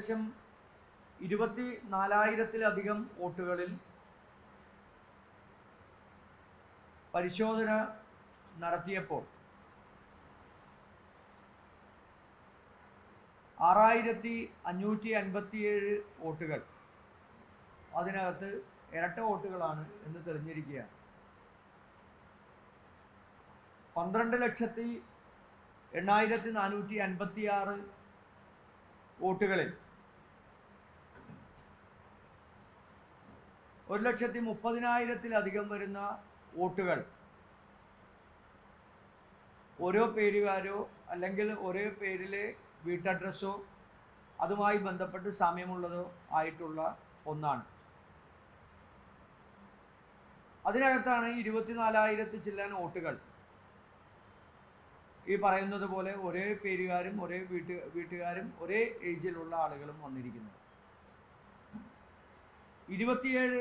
ഏകദേശം ഇരുപത്തി നാലായിരത്തിലധികം വോട്ടുകളിൽ പരിശോധന നടത്തിയപ്പോൾ ആറായിരത്തി അഞ്ഞൂറ്റി അൻപത്തിയേഴ് വോട്ടുകൾ. അതിനകത്ത് ഇരട്ട വോട്ടുകളാണ് എന്ന് തെളിഞ്ഞിരിക്കുകയാണ്. പന്ത്രണ്ട് ലക്ഷത്തി എണ്ണായിരത്തി നാനൂറ്റി അൻപത്തി ആറ് വോട്ടുകളിൽ ഒരു ലക്ഷത്തി മുപ്പതിനായിരത്തിലധികം വരുന്ന വോട്ടുകൾ. ഓരോ പേരുകാരോ അല്ലെങ്കിൽ ഒരേ പേരിലെ വീട്ടഡ്രസ്സോ അതുമായി ബന്ധപ്പെട്ട് സാമ്യമുള്ളതോ ആയിട്ടുള്ള ഒന്നാണ്. അതിനകത്താണ് ഇരുപത്തിനാലായിരത്തി ചില്ലാൻ വോട്ടുകൾ. ഈ പറയുന്നത് പോലെ ഒരേ പേരുകാരും ഒരേ വീട്ടു വീട്ടുകാരും ഒരേ ഏജിലുള്ള ആളുകളും വന്നിരിക്കുന്നത്. ഇരുപത്തിയേഴ്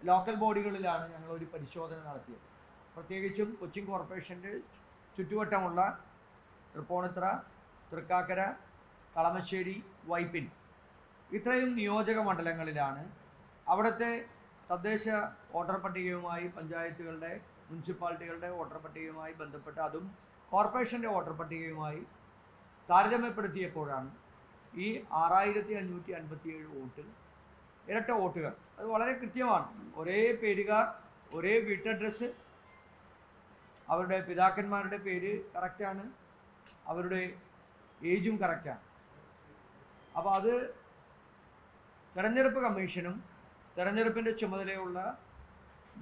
ലോക്കൽ ബോഡികളിലാണ് ഞങ്ങൾ ഒരു പരിശോധന നടത്തിയത്. പ്രത്യേകിച്ചും കൊച്ചിൻ കോർപ്പറേഷന്റെ ചുറ്റുവട്ടമുള്ള തൃപ്പോണിത്ര തൃക്കാക്കര കളമശ്ശേരി വൈപ്പിൻ ഇത്രയും നിയോജക മണ്ഡലങ്ങളിലാണ് അവിടുത്തെ തദ്ദേശ വോട്ടർ പട്ടികയുമായി പഞ്ചായത്തുകളുടെ മുനിസിപ്പാലിറ്റികളുടെ വോട്ടർ പട്ടികയുമായി ബന്ധപ്പെട്ട് അതും കോർപ്പറേഷന്റെ വോട്ടർ പട്ടികയുമായി താരതമ്യപ്പെടുത്തിയപ്പോഴാണ് ഈ ആറായിരത്തി അഞ്ഞൂറ്റി അൻപത്തിയേഴ് വോട്ട് ഇരട്ട വോട്ടുകൾ. അത് വളരെ കൃത്യമാണ്. ഒരേ പേരുകാർ ഒരേ വീട്ടഡ്രസ്സ് അവരുടെ പിതാക്കന്മാരുടെ പേര് കറക്റ്റാണ് അവരുടെ ഏജും കറക്റ്റാണ് അപ്പോൾ അത് തെരഞ്ഞെടുപ്പ് കമ്മീഷനും തെരഞ്ഞെടുപ്പിന്റെ ചുമതലയുള്ള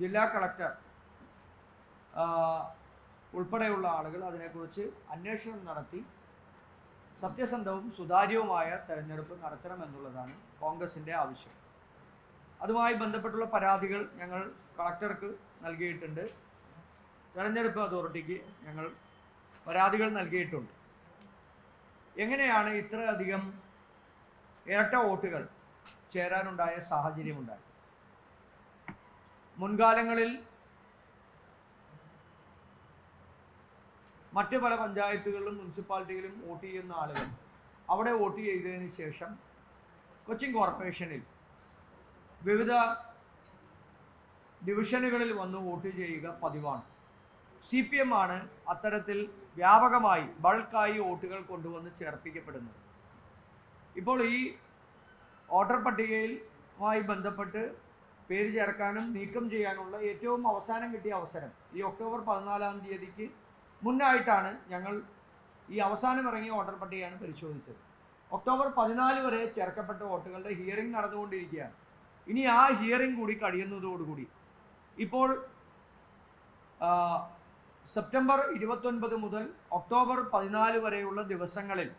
ജില്ലാ കളക്ടർ ഉൾപ്പെടെയുള്ള ആളുകൾ അതിനെക്കുറിച്ച് അന്വേഷണം നടത്തി സത്യസന്ധവും സുതാര്യവുമായ തെരഞ്ഞെടുപ്പ് നടത്തണമെന്നുള്ളതാണ് കോൺഗ്രസിന്റെ ആവശ്യം. അതുമായി ബന്ധപ്പെട്ടുള്ള പരാതികൾ ഞങ്ങൾ കളക്ടർക്ക് നൽകിയിട്ടുണ്ട്. തെരഞ്ഞെടുപ്പ് അതോറിറ്റിക്ക് ഞങ്ങൾ പരാതികൾ നൽകിയിട്ടുണ്ട്. എങ്ങനെയാണ് ഇത്രയധികം ഇരട്ട വോട്ടുകൾ ചേരാനുണ്ടായ സാഹചര്യമുണ്ടായി മുൻകാലങ്ങളിൽ മറ്റു പല പഞ്ചായത്തുകളിലും മുനിസിപ്പാലിറ്റികളിലും വോട്ട് ചെയ്യുന്ന ആളുകൾ അവിടെ വോട്ട് ചെയ്തതിന് ശേഷം കൊച്ചിൻ കോർപ്പറേഷനിൽ വിവിധ ഡിവിഷനുകളിൽ വന്ന് വോട്ട് ചെയ്യുക പതിവാണ്. സി പി എം ആണ് അത്തരത്തിൽ വ്യാപകമായി ബൾക്കായി വോട്ടുകൾ കൊണ്ടുവന്ന് ചേർപ്പിക്കപ്പെടുന്നത്. ഇപ്പോൾ ഈ വോട്ടർ പട്ടികയിലുമായി ബന്ധപ്പെട്ട് പേര് ചേർക്കാനും നീക്കം ചെയ്യാനുള്ള ഏറ്റവും അവസാനം കിട്ടിയ അവസരം ഈ ഒക്ടോബർ പതിനാലാം തീയതിക്ക് മുന്നായിട്ടാണ് ഞങ്ങൾ ഈ അവസാനം ഇറങ്ങിയ വോട്ടർ പട്ടികയാണ് പരിശോധിച്ചത്. ഒക്ടോബർ പതിനാല് വരെ ചേർക്കപ്പെട്ട വോട്ടുകളുടെ ഹിയറിംഗ് നടന്നുകൊണ്ടിരിക്കുകയാണ്. ഇനി ആ ഹിയറിംഗ് കൂടി കഴിയുന്നതോടുകൂടി. ഇപ്പോൾ സെപ്റ്റംബർ ഇരുപത്തൊൻപത് മുതൽ ഒക്ടോബർ പതിനാല് വരെയുള്ള ദിവസങ്ങളിൽ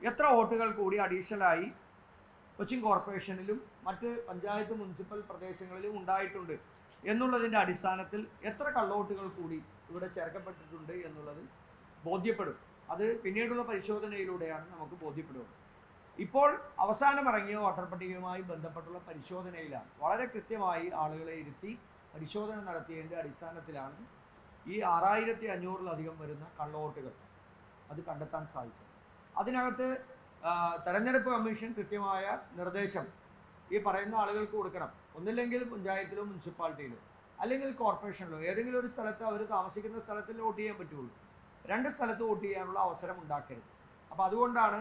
എത്ര വോട്ടുകൾ കൂടി അഡീഷണലായി കൊച്ചിൻ കോർപ്പറേഷനിലും മറ്റ് പഞ്ചായത്ത് മുനിസിപ്പൽ പ്രദേശങ്ങളിലും ഉണ്ടായിട്ടുണ്ട് എന്നുള്ളതിന്റെ അടിസ്ഥാനത്തിൽ എത്ര കള്ളവോട്ടുകൾ കൂടി ഇവിടെ ചേർക്കപ്പെട്ടിട്ടുണ്ട് എന്നുള്ളത് ബോധ്യപ്പെടും. അത് പിന്നീടുള്ള പരിശോധനയിലൂടെയാണ് നമുക്ക് ബോധ്യപ്പെടുക ഇപ്പോൾ അവസാനം ഇറങ്ങിയ വോട്ടർ പട്ടികയുമായി ബന്ധപ്പെട്ടുള്ള പരിശോധനയിലാണ്. വളരെ കൃത്യമായി ആളുകളെ ഇരുത്തി പരിശോധന നടത്തിയതിന്റെ അടിസ്ഥാനത്തിലാണ് ഈ ആറായിരത്തി അഞ്ഞൂറിലധികം വരുന്ന കള്ളവോട്ടുകൾ അത് കണ്ടെത്താൻ സാധിച്ചത്. അതിനകത്ത് തെരഞ്ഞെടുപ്പ് കമ്മീഷൻ കൃത്യമായ നിർദ്ദേശം ഈ പറയുന്ന ആളുകൾക്ക് കൊടുക്കണം. ഒന്നില്ലെങ്കിൽ പഞ്ചായത്തിലോ മുനിസിപ്പാലിറ്റിയിലോ അല്ലെങ്കിൽ കോർപ്പറേഷനിലോ ഏതെങ്കിലും ഒരു സ്ഥലത്ത് അവർ താമസിക്കുന്ന സ്ഥലത്തിൽ വോട്ട് ചെയ്യാൻ പറ്റുള്ളൂ. രണ്ട് സ്ഥലത്ത് വോട്ട് ചെയ്യാനുള്ള അവസരം ഉണ്ടാക്കരുത്. അപ്പോൾ അതുകൊണ്ടാണ്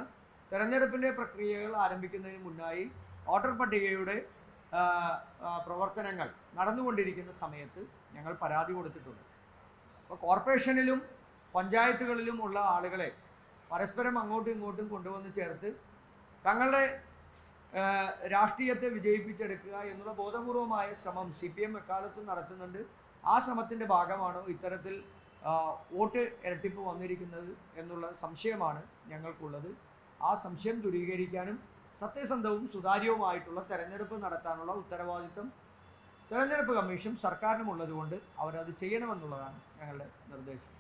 തെരഞ്ഞെടുപ്പിന്റെ പ്രക്രിയകൾ ആരംഭിക്കുന്നതിന് മുന്നായി വോട്ടർ പട്ടികയുടെ പ്രവർത്തനങ്ങൾ നടന്നുകൊണ്ടിരിക്കുന്ന സമയത്ത് ഞങ്ങൾ പരാതി കൊടുത്തിട്ടുണ്ട്. അപ്പോൾ കോർപ്പറേഷനിലും പഞ്ചായത്തുകളിലും ഉള്ള ആളുകളെ പരസ്പരം അങ്ങോട്ടും ഇങ്ങോട്ടും കൊണ്ടുവന്ന് ചേർത്ത് തങ്ങളുടെ രാഷ്ട്രീയത്തെ വിജയിപ്പിച്ചെടുക്കുക എന്നുള്ള ബോധപൂർവമായ ശ്രമം സി പി എം നടത്തുന്നുണ്ട്. ആ ശ്രമത്തിന്റെ ഭാഗമാണ് ഇത്തരത്തിൽ വോട്ട് ഇരട്ടിപ്പ് വന്നിരിക്കുന്നത് എന്നുള്ള സംശയമാണ് ഞങ്ങൾക്കുള്ളത്. ആ സംശയം ദൂരീകരിക്കാനും സത്യസന്ധവും സുതാര്യവുമായിട്ടുള്ള തെരഞ്ഞെടുപ്പ് നടത്താനുള്ള ഉത്തരവാദിത്വം തെരഞ്ഞെടുപ്പ് കമ്മീഷൻ സർക്കാരിനുമുള്ളതുകൊണ്ട് അവരത് ചെയ്യണമെന്നുള്ളതാണ് ഞങ്ങളുടെ നിർദ്ദേശം.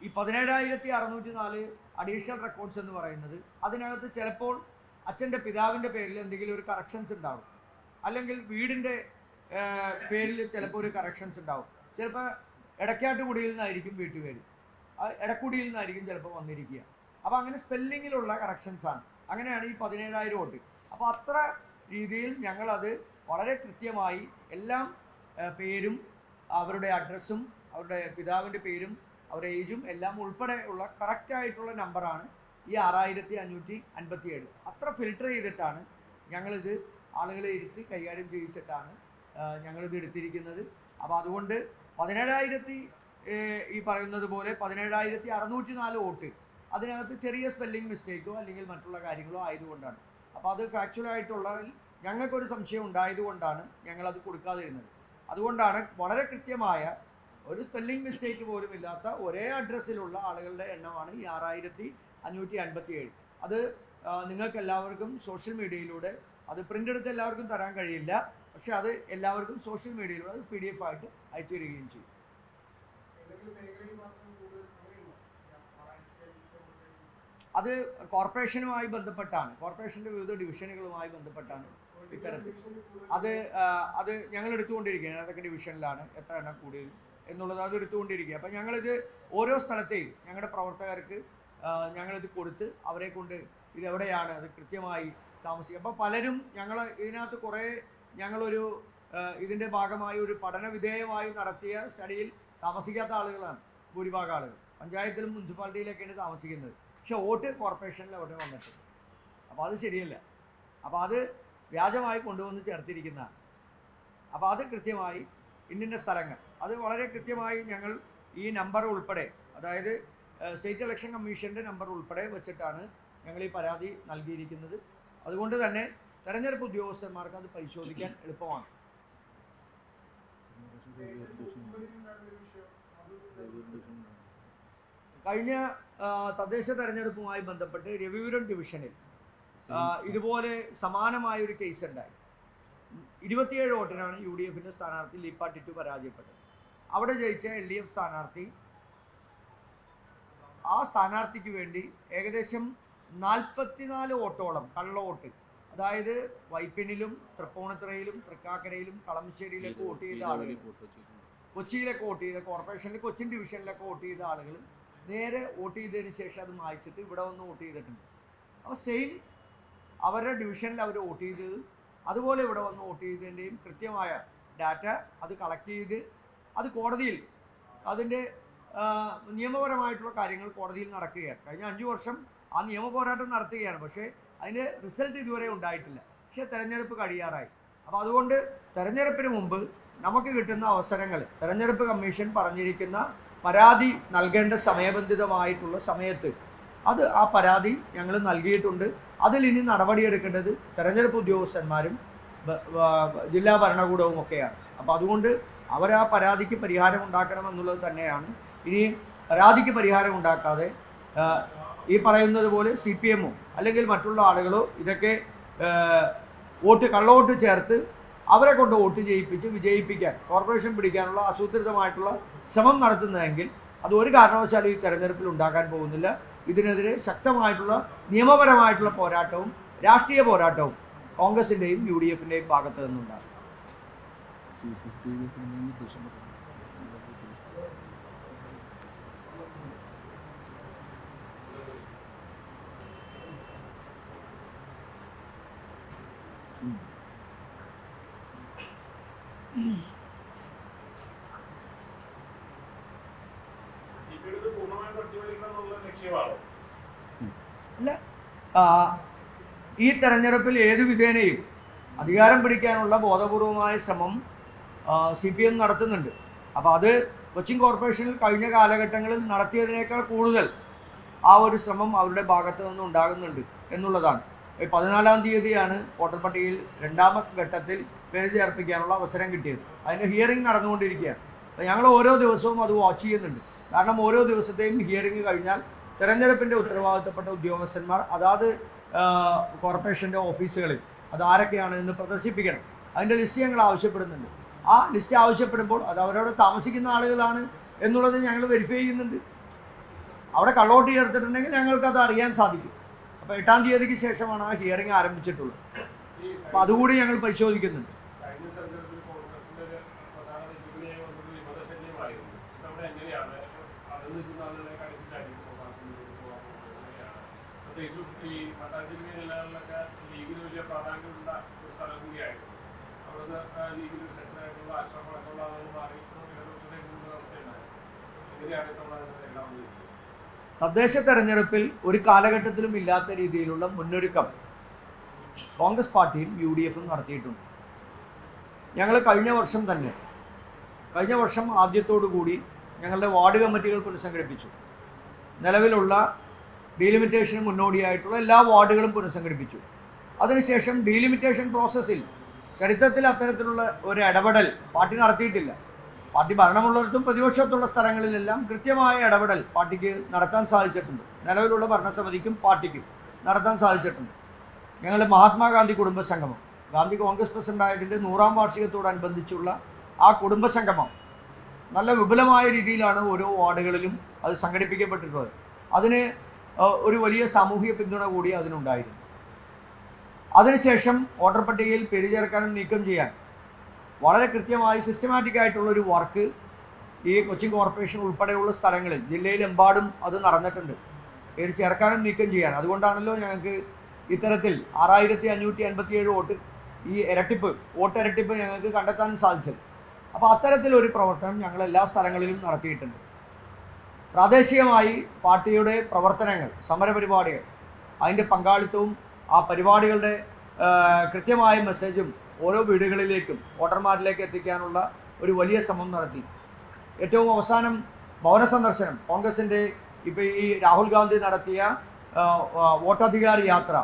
ഈ പതിനേഴായിരത്തി അറുന്നൂറ്റി നാല് അഡീഷണൽ റെക്കോർഡ്സ് എന്ന് പറയുന്നത് അതിനകത്ത് ചിലപ്പോൾ അച്ഛന്റെ പിതാവിന്റെ പേരിൽ എന്തെങ്കിലും ഒരു കറക്ഷൻസ് ഉണ്ടാവും. അല്ലെങ്കിൽ വീടിന്റെ പേരിൽ ചിലപ്പോൾ ഒരു കറക്ഷൻസ് ഉണ്ടാവും. ചിലപ്പോൾ എടക്കാട്ടുകുടിയിൽ നിന്നായിരിക്കും വീട്ടുപേര്. ഇടക്കുടിയിൽ നിന്നായിരിക്കും ചിലപ്പോൾ വന്നിരിക്കുക. അപ്പോൾ അങ്ങനെ സ്പെല്ലിങ്ങിലുള്ള കറക്ഷൻസ് ആണ്. അങ്ങനെയാണ് ഈ പതിനേഴായിരം വോട്ട്. അപ്പോൾ അത്ര രീതിയിൽ ഞങ്ങളത് വളരെ കൃത്യമായി എല്ലാം പേരും അവരുടെ അഡ്രസ്സും അവരുടെ പിതാവിന്റെ പേരും അവരുടെ ഏജും എല്ലാം ഉൾപ്പെടെ ഉള്ള കറക്റ്റായിട്ടുള്ള നമ്പറാണ് ഈ ആറായിരത്തി അഞ്ഞൂറ്റി അൻപത്തി ഏഴ് അത്ര ഫിൽട്ടർ ചെയ്തിട്ടാണ് ഞങ്ങളിത് ആളുകളെ ഇരുത്തി കൈകാര്യം ചെയ്യിച്ചിട്ടാണ് ഞങ്ങളിത് എടുത്തിരിക്കുന്നത്. അപ്പോൾ അതുകൊണ്ട് പതിനേഴായിരത്തി ഈ പറയുന്നത് പോലെ പതിനേഴായിരത്തി അറുന്നൂറ്റി നാല് വോട്ട് അതിനകത്ത് ചെറിയ സ്പെല്ലിംഗ് മിസ്റ്റേക്കോ അല്ലെങ്കിൽ മറ്റുള്ള കാര്യങ്ങളോ ആയതുകൊണ്ടാണ്. അപ്പോൾ അത് ഫാക്ച്വൽ ആയിട്ടുള്ള ഞങ്ങൾക്കൊരു സംശയം ഉണ്ടായതുകൊണ്ടാണ് ഞങ്ങളത് കൊടുക്കാതിരുന്നത്. അതുകൊണ്ടാണ് വളരെ കൃത്യമായ ഒരു സ്പെല്ലിംഗ് മിസ്റ്റേക്ക് പോലും ഇല്ലാത്ത ഒരേ അഡ്രസ്സിലുള്ള ആളുകളുടെ എണ്ണമാണ് ഈ ആറായിരത്തി അഞ്ഞൂറ്റി അൻപത്തി ഏഴ് അത് നിങ്ങൾക്ക് എല്ലാവർക്കും സോഷ്യൽ മീഡിയയിലൂടെ അത് പ്രിന്റ് എടുത്ത് എല്ലാവർക്കും തരാൻ കഴിയില്ല. പക്ഷെ അത് എല്ലാവർക്കും സോഷ്യൽ മീഡിയയിലൂടെ അത് പി ഡി എഫ് ആയിട്ട് അയച്ചു തരികയും ചെയ്യും. അത് കോർപ്പറേഷനുമായി ബന്ധപ്പെട്ടാണ്. കോർപ്പറേഷന്റെ വിവിധ ഡിവിഷനുകളുമായി ബന്ധപ്പെട്ടാണ് ഇത്തരത്തിൽ. അത് അത് ഞങ്ങൾ എടുത്തുകൊണ്ടിരിക്കുകയാണ് ഏതൊക്കെ ഡിവിഷനിലാണ് എത്ര എണ്ണം കൂടുതൽ എന്നുള്ളത് അത് എടുത്തുകൊണ്ടിരിക്കുക അപ്പം ഞങ്ങളിത് ഓരോ സ്ഥലത്തെയും ഞങ്ങളുടെ പ്രവർത്തകർക്ക് ഞങ്ങളിത് കൊടുത്ത് അവരെ കൊണ്ട് ഇതെവിടെയാണ് അത് കൃത്യമായി താമസിക്കുക. അപ്പോൾ പലരും ഞങ്ങൾ ഇതിനകത്ത് കുറേ ഞങ്ങളൊരു ഇതിന്റെ ഭാഗമായി ഒരു പഠന വിധേയമായി നടത്തിയ സ്റ്റഡിയിൽ താമസിക്കാത്ത ആളുകളാണ് ഭൂരിഭാഗം ആളുകൾ. പഞ്ചായത്തിലും മുനിസിപ്പാലിറ്റിയിലൊക്കെയാണ് താമസിക്കുന്നത്. പക്ഷെ വോട്ട് കോർപ്പറേഷനിൽ അവിടെ വന്നിട്ടുണ്ട്. അപ്പോൾ അത് ശരിയല്ല. അപ്പോൾ അത് വ്യാജമായി കൊണ്ടുവന്ന് ചേർത്തിരിക്കുന്നതാണ്. അപ്പോൾ അത് കൃത്യമായി ഇന്നിന്റെ സ്ഥലങ്ങൾ അത് വളരെ കൃത്യമായി ഞങ്ങൾ ഈ നമ്പർ ഉൾപ്പെടെ അതായത് സ്റ്റേറ്റ് ഇലക്ഷൻ കമ്മീഷന്റെ നമ്പർ ഉൾപ്പെടെ വെച്ചിട്ടാണ് ഞങ്ങൾ ഈ പരാതി നൽകിയിരിക്കുന്നത്. അതുകൊണ്ട് തന്നെ തെരഞ്ഞെടുപ്പ് ഉദ്യോഗസ്ഥന്മാർക്ക് അത് പരിശോധിക്കാൻ എളുപ്പമാണ്. കഴിഞ്ഞ തദ്ദേശ തെരഞ്ഞെടുപ്പുമായി ബന്ധപ്പെട്ട് രവിപുരം ഡിവിഷനിൽ ഇതുപോലെ സമാനമായ ഒരു കേസ് ഉണ്ടായി. ഇരുപത്തിയേഴ് വോട്ടിനാണ് യു ഡി എഫിന്റെ സ്ഥാനാർത്ഥി ലീപ്പാട്ടി ടു പരാജയപ്പെട്ടത്. അവിടെ ജയിച്ച എൽ ഡി എഫ് സ്ഥാനാർത്ഥി ആ സ്ഥാനാർത്ഥിക്ക് വേണ്ടി ഏകദേശം നാൽപ്പത്തിനാല് വോട്ടോളം കള്ള വോട്ട് അതായത് വൈപ്പിനിലും തൃപ്പൂണിത്തുറയിലും തൃക്കാക്കരയിലും കളമശ്ശേരിയിലൊക്കെ വോട്ട് ചെയ്ത ആളുകൾ. കൊച്ചിയിലൊക്കെ വോട്ട് ചെയ്ത കോർപ്പറേഷനിൽ കൊച്ചിൻ ഡിവിഷനിലൊക്കെ വോട്ട് ചെയ്ത ആളുകൾ നേരെ വോട്ട് ചെയ്തതിന് ശേഷം അത് മായ്ച്ചിട്ട് ഇവിടെ വന്ന് വോട്ട് ചെയ്തിട്ടുണ്ട്. അപ്പോൾ സെയിം അവരുടെ ഡിവിഷനിൽ അവർ വോട്ട് ചെയ്തത് അതുപോലെ ഇവിടെ വന്ന് വോട്ട് ചെയ്തതിന്റെയും കൃത്യമായ ഡാറ്റ അത് കളക്ട് ചെയ്ത് അത് കോടതിയിൽ അതിന്റെ നിയമപരമായിട്ടുള്ള കാര്യങ്ങൾ കോടതിയിൽ നടക്കുകയാണ്. കഴിഞ്ഞ അഞ്ച് വർഷം ആ നിയമ പോരാട്ടം നടത്തുകയാണ്. പക്ഷേ അതിന്റെ റിസൾട്ട് ഇതുവരെ ഉണ്ടായിട്ടില്ല. പക്ഷേ തെരഞ്ഞെടുപ്പ് കഴിയാറായി അപ്പോൾ അതുകൊണ്ട് തെരഞ്ഞെടുപ്പിന് മുമ്പ് നമുക്ക് കിട്ടുന്ന അവസരങ്ങൾ തെരഞ്ഞെടുപ്പ് കമ്മീഷൻ പറഞ്ഞിരിക്കുന്ന പരാതി നൽകേണ്ട സമയബന്ധിതമായിട്ടുള്ള സമയത്ത് അത് ആ പരാതി ഞങ്ങൾ നൽകിയിട്ടുണ്ട്. അതിൽ ഇനി നടപടിയെടുക്കേണ്ടത് തെരഞ്ഞെടുപ്പ് ഉദ്യോഗസ്ഥന്മാരും ജില്ലാ ഭരണകൂടവും ഒക്കെയാണ്. അപ്പോൾ അതുകൊണ്ട് അവർ ആ പരാതിക്ക് പരിഹാരം ഉണ്ടാക്കണം എന്നുള്ളത് തന്നെയാണ്. ഇനി പരാതിക്ക് പരിഹാരം ഉണ്ടാക്കാതെ ഈ പറയുന്നത് പോലെ സി പി എമ്മോ അല്ലെങ്കിൽ മറ്റുള്ള ആളുകളോ ഇതൊക്കെ വോട്ട് കള്ളവോട്ട് ചേർത്ത് അവരെ കൊണ്ട് വോട്ട് ചെയ്യിപ്പിച്ച് വിജയിപ്പിക്കാൻ കോർപ്പറേഷൻ പിടിക്കാനുള്ള ആസൂത്രിതമായിട്ടുള്ള ശ്രമം നടത്തുന്നതെങ്കിൽ അത് ഒരു കാരണവശാലും ഈ തെരഞ്ഞെടുപ്പിൽ ഉണ്ടാക്കാൻ പോകുന്നില്ല. ഇതിനെതിരെ ശക്തമായിട്ടുള്ള നിയമപരമായിട്ടുള്ള പോരാട്ടവും രാഷ്ട്രീയ പോരാട്ടവും കോൺഗ്രസിന്റെയും യു ഡി എഫിന്റെയും ഭാഗത്ത് നിന്നുണ്ടാകും. ആ, ഈ തെരഞ്ഞെടുപ്പിൽ ഏത് വിധേനയും അധികാരം പിടിക്കാനുള്ള ബോധപൂർവമായ ശ്രമം സി പി എം നടത്തുന്നുണ്ട്. അപ്പോൾ അത് കൊച്ചിൻ കോർപ്പറേഷനിൽ കഴിഞ്ഞ കാലഘട്ടങ്ങളിൽ നടത്തിയതിനേക്കാൾ കൂടുതൽ ആ ഒരു ശ്രമം അവരുടെ ഭാഗത്തു നിന്ന് ഉണ്ടാകുന്നുണ്ട് എന്നുള്ളതാണ്. പതിനാലാം തീയതിയാണ് വോട്ടർ പട്ടികയിൽ രണ്ടാമത്തെ ഘട്ടത്തിൽ പേര് ചേർപ്പിക്കാനുള്ള അവസരം കിട്ടിയത്. അതിന് ഹിയറിംഗ് നടന്നുകൊണ്ടിരിക്കുകയാണ്. അപ്പോൾ ഞങ്ങൾ ഓരോ ദിവസവും അത് വാച്ച് ചെയ്യുന്നുണ്ട്. കാരണം ഓരോ ദിവസത്തെയും ഹിയറിംഗ് കഴിഞ്ഞാൽ തെരഞ്ഞെടുപ്പിന്റെ ഉത്തരവാദിത്തപ്പെട്ട ഉദ്യോഗസ്ഥന്മാർ അതാത് കോർപ്പറേഷന്റെ ഓഫീസുകളിൽ അത് ആരൊക്കെയാണ് എന്ന് പ്രദർശിപ്പിക്കണം. അതിന്റെ ലിസ്റ്റ് ഞങ്ങൾ ആവശ്യപ്പെടുന്നുണ്ട്. ആ ലിസ്റ്റ് ആവശ്യപ്പെടുമ്പോൾ അത് അവരവിടെ താമസിക്കുന്ന ആളുകളാണ് എന്നുള്ളത് ഞങ്ങൾ വെരിഫൈ ചെയ്യുന്നുണ്ട്. അവിടെ കള്ളോട്ട് ചേർത്തിട്ടുണ്ടെങ്കിൽ അത് അറിയാൻ സാധിക്കും. അപ്പോൾ എട്ടാം തീയതിക്ക് ശേഷമാണ് ആ ഹിയറിംഗ് ആരംഭിച്ചിട്ടുള്ളത്. അപ്പൊ അതുകൂടി ഞങ്ങൾ പരിശോധിക്കുന്നുണ്ട്. പ്രത്യേകിച്ചും ഈ മട്ടാഞ്ചേരി പ്രാധാന്യമുള്ള ഒരു സ്ഥലം തദ്ദേശ തെരഞ്ഞെടുപ്പിൽ ഒരു കാലഘട്ടത്തിലും ഇല്ലാത്ത രീതിയിലുള്ള മുന്നൊരുക്കം കോൺഗ്രസ് പാർട്ടിയും യു ഡി എഫും നടത്തിയിട്ടുണ്ട്. ഞങ്ങൾ കഴിഞ്ഞ വർഷം തന്നെ കഴിഞ്ഞ വർഷം ആദ്യത്തോടു കൂടി ഞങ്ങളുടെ വാർഡ് കമ്മിറ്റികൾ പുനഃസംഘടിപ്പിച്ചു. നിലവിലുള്ള ഡീലിമിറ്റേഷന് മുന്നോടിയായിട്ടുള്ള എല്ലാ വാർഡുകളും പുനഃസംഘടിപ്പിച്ചു. അതിനുശേഷം ഡീലിമിറ്റേഷൻ പ്രോസസ്സിൽ ചരിത്രത്തിൽ അത്തരത്തിലുള്ള ഒരു ഇടപെടൽ പാർട്ടി നടത്തിയിട്ടില്ല. പാർട്ടി ഭരണമുള്ളിടത്തും പ്രതിപക്ഷത്തുള്ള സ്ഥലങ്ങളിലെല്ലാം കൃത്യമായ ഇടപെടൽ പാർട്ടിക്ക് നടത്താൻ സാധിച്ചിട്ടുണ്ട്. നിലവിലുള്ള ഭരണസമിതിക്കും പാർട്ടിക്കും നടത്താൻ സാധിച്ചിട്ടുണ്ട്. ഞങ്ങളുടെ മഹാത്മാഗാന്ധി കുടുംബ സംഗമം ഗാന്ധി കോൺഗ്രസ് പ്രസിഡന്റ് ആയതിന്റെ നൂറാം വാർഷികത്തോടനുബന്ധിച്ചുള്ള ആ കുടുംബ സംഗമം നല്ല വിപുലമായ രീതിയിലാണ് ഓരോ വാർഡുകളിലും അത് സംഘടിപ്പിക്കപ്പെട്ടിട്ടുള്ളത്. അതിന് ഒരു വലിയ സാമൂഹിക പിന്തുണ കൂടി അതിനുണ്ടായിരുന്നു. അതിനുശേഷം വോട്ടർ പട്ടികയിൽ പേര് ചേർക്കാനും നീക്കം ചെയ്യാൻ വളരെ കൃത്യമായി സിസ്റ്റമാറ്റിക് ആയിട്ടുള്ള ഒരു വർക്ക് ഈ കൊച്ചിൻ കോർപ്പറേഷൻ ഉൾപ്പെടെയുള്ള സ്ഥലങ്ങളിൽ ജില്ലയിലെമ്പാടും അത് നടന്നിട്ടുണ്ട്. ഇത് ചേർക്കാനും നീക്കം ചെയ്യാൻ. അതുകൊണ്ടാണല്ലോ ഞങ്ങൾക്ക് ഇത്തരത്തിൽ ആറായിരത്തി അഞ്ഞൂറ്റി അൻപത്തിയേഴ് വോട്ട് ഈ ഇരട്ടിപ്പ് വോട്ട് ഇരട്ടിപ്പ് ഞങ്ങൾക്ക് കണ്ടെത്താൻ സാധിച്ചത്. അപ്പോൾ അത്തരത്തിലൊരു പ്രവർത്തനം ഞങ്ങൾ എല്ലാ സ്ഥലങ്ങളിലും നടത്തിയിട്ടുണ്ട്. പ്രാദേശികമായി പാർട്ടിയുടെ പ്രവർത്തനങ്ങൾ സമരപരിപാടികൾ അതിന്റെ പങ്കാളിത്തവും ആ പരിപാടികളുടെ കൃത്യമായ മെസ്സേജും ഓരോ വീടുകളിലേക്കും വോട്ടർമാരിലേക്ക് എത്തിക്കാനുള്ള ഒരു വലിയ ശ്രമം നടത്തി. ഏറ്റവും അവസാനം ഭവന സന്ദർശനം കോൺഗ്രസിന്റെ ഇപ്പോൾ ഈ രാഹുൽ ഗാന്ധി നടത്തിയ ആ, യാത്ര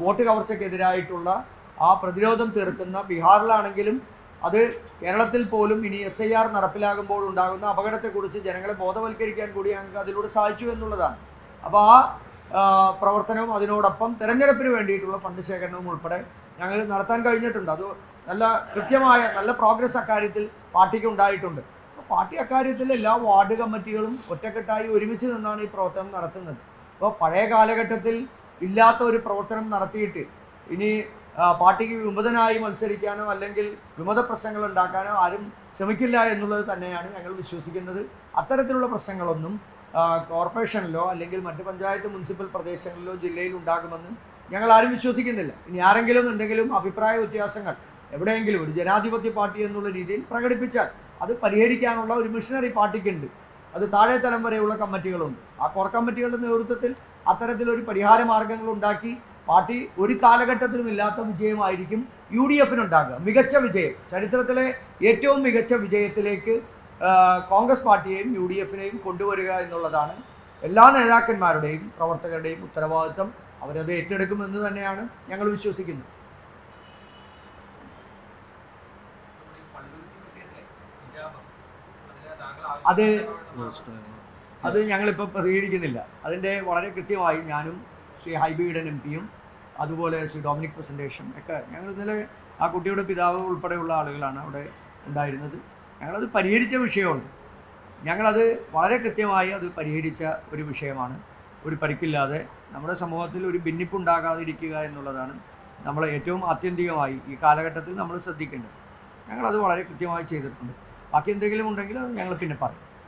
വോട്ട് കവർച്ചയ്ക്കെതിരായിട്ടുള്ള ആ പ്രതിരോധം തീർക്കുന്ന ബീഹാറിലാണെങ്കിലും അത് കേരളത്തിൽ പോലും ഇനി എസ് ഐ ആർ നടപ്പിലാകുമ്പോൾ ഉണ്ടാകുന്ന അപകടത്തെക്കുറിച്ച് ജനങ്ങളെ ബോധവൽക്കരിക്കാൻ കൂടി ഞങ്ങൾക്ക് അതിലൂടെ സാധിച്ചു എന്നുള്ളതാണ്. അപ്പോൾ ആ, പ്രവർത്തനവും അതിനോടൊപ്പം തെരഞ്ഞെടുപ്പിന് വേണ്ടിയിട്ടുള്ള ഫണ്ട് ശേഖരണവും ഉൾപ്പെടെ ഞങ്ങൾ നടത്താൻ കഴിഞ്ഞിട്ടുണ്ട്. അത് നല്ല കൃത്യമായ നല്ല പ്രോഗ്രസ് അക്കാര്യത്തിൽ പാർട്ടിക്ക് ഉണ്ടായിട്ടുണ്ട്. പാർട്ടി അക്കാര്യത്തിൽ എല്ലാ വാർഡ് കമ്മിറ്റികളും ഒറ്റക്കെട്ടായി ഒരുമിച്ച് നിന്നാണ് ഈ പ്രവർത്തനം നടത്തുന്നത്. അപ്പോൾ പഴയ കാലഘട്ടത്തിൽ ഇല്ലാത്ത ഒരു പ്രവർത്തനം നടത്തിയിട്ട് ഇനി പാർട്ടിക്ക് വിമതനായി മത്സരിക്കാനോ അല്ലെങ്കിൽ വിമത പ്രശ്നങ്ങൾ ഉണ്ടാക്കാനോ ആരും ശ്രമിക്കില്ല എന്നുള്ളത് തന്നെയാണ് ഞങ്ങൾ വിശ്വസിക്കുന്നത്. അത്തരത്തിലുള്ള പ്രശ്നങ്ങളൊന്നും കോർപ്പറേഷനിലോ അല്ലെങ്കിൽ മറ്റ് പഞ്ചായത്ത് മുനിസിപ്പൽ പ്രദേശങ്ങളിലോ ജില്ലയിൽ ഉണ്ടാകുമെന്ന് ഞങ്ങൾ ആരും വിശ്വസിക്കുന്നില്ല. ഇനി ആരെങ്കിലും എന്തെങ്കിലും അഭിപ്രായ വ്യത്യാസങ്ങൾ എവിടെയെങ്കിലും ഒരു ജനാധിപത്യ പാർട്ടി എന്നുള്ള രീതിയിൽ പ്രകടിപ്പിച്ചാൽ അത് പരിഹരിക്കാനുള്ള ഒരു മിഷനറി പാർട്ടിക്കുണ്ട്. അത് താഴെ തലം വരെയുള്ള കമ്മിറ്റികളുണ്ട്. ആ കോർ കമ്മിറ്റികളുടെ നേതൃത്വത്തിൽ അത്തരത്തിലൊരു പരിഹാര മാർഗങ്ങൾ ഉണ്ടാക്കി പാർട്ടി ഒരു കാലഘട്ടത്തിലും ഇല്ലാത്ത വിജയമായിരിക്കും യു ഡി എഫിനുണ്ടാകുക മികച്ച വിജയം. ചരിത്രത്തിലെ ഏറ്റവും മികച്ച വിജയത്തിലേക്ക് കോൺഗ്രസ് പാർട്ടിയെയും യു ഡി എഫിനെയും കൊണ്ടുവരിക എന്നുള്ളതാണ് എല്ലാ നേതാക്കന്മാരുടെയും പ്രവർത്തകരുടെയും ഉത്തരവാദിത്വം അവരത് ഏറ്റെടുക്കുമെന്ന് തന്നെയാണ് ഞങ്ങൾ വിശ്വസിക്കുന്നത്. അത് അത് ഞങ്ങളിപ്പോൾ പ്രതികരിക്കുന്നില്ല. അതിന്റെ വളരെ കൃത്യമായി ഞാനും ശ്രീ ഹൈബിയുടെ എം പിയും അതുപോലെ ശ്രീ ഡൊമിനിക് പ്രസന്റേഷൻ ഒക്കെ ഞങ്ങൾ ഇന്നലെ ആ കുട്ടിയുടെ പിതാവ് ഉൾപ്പെടെയുള്ള ആളുകളാണ് അവിടെ ഉണ്ടായിരുന്നത്. ഞങ്ങളത് പരിഹരിച്ച വിഷയമുണ്ട് ഞങ്ങളത് വളരെ കൃത്യമായി അത് പരിഹരിച്ച ഒരു വിഷയമാണ്. ഒരു പരിക്കില്ലാതെ നമ്മുടെ സമൂഹത്തിൽ ഒരു ഭിന്നിപ്പുണ്ടാകാതിരിക്കുക എന്നുള്ളതാണ് നമ്മൾ ഏറ്റവും ആത്യന്തികമായി ഈ കാലഘട്ടത്തിൽ നമ്മൾ ശ്രദ്ധിക്കേണ്ടത്. ഞങ്ങളത് വളരെ കൃത്യമായി ചെയ്തിട്ടുണ്ട്. ബാക്കി എന്തെങ്കിലും ഉണ്ടെങ്കിൽ അത് ഞങ്ങൾ പിന്നെ പറയും.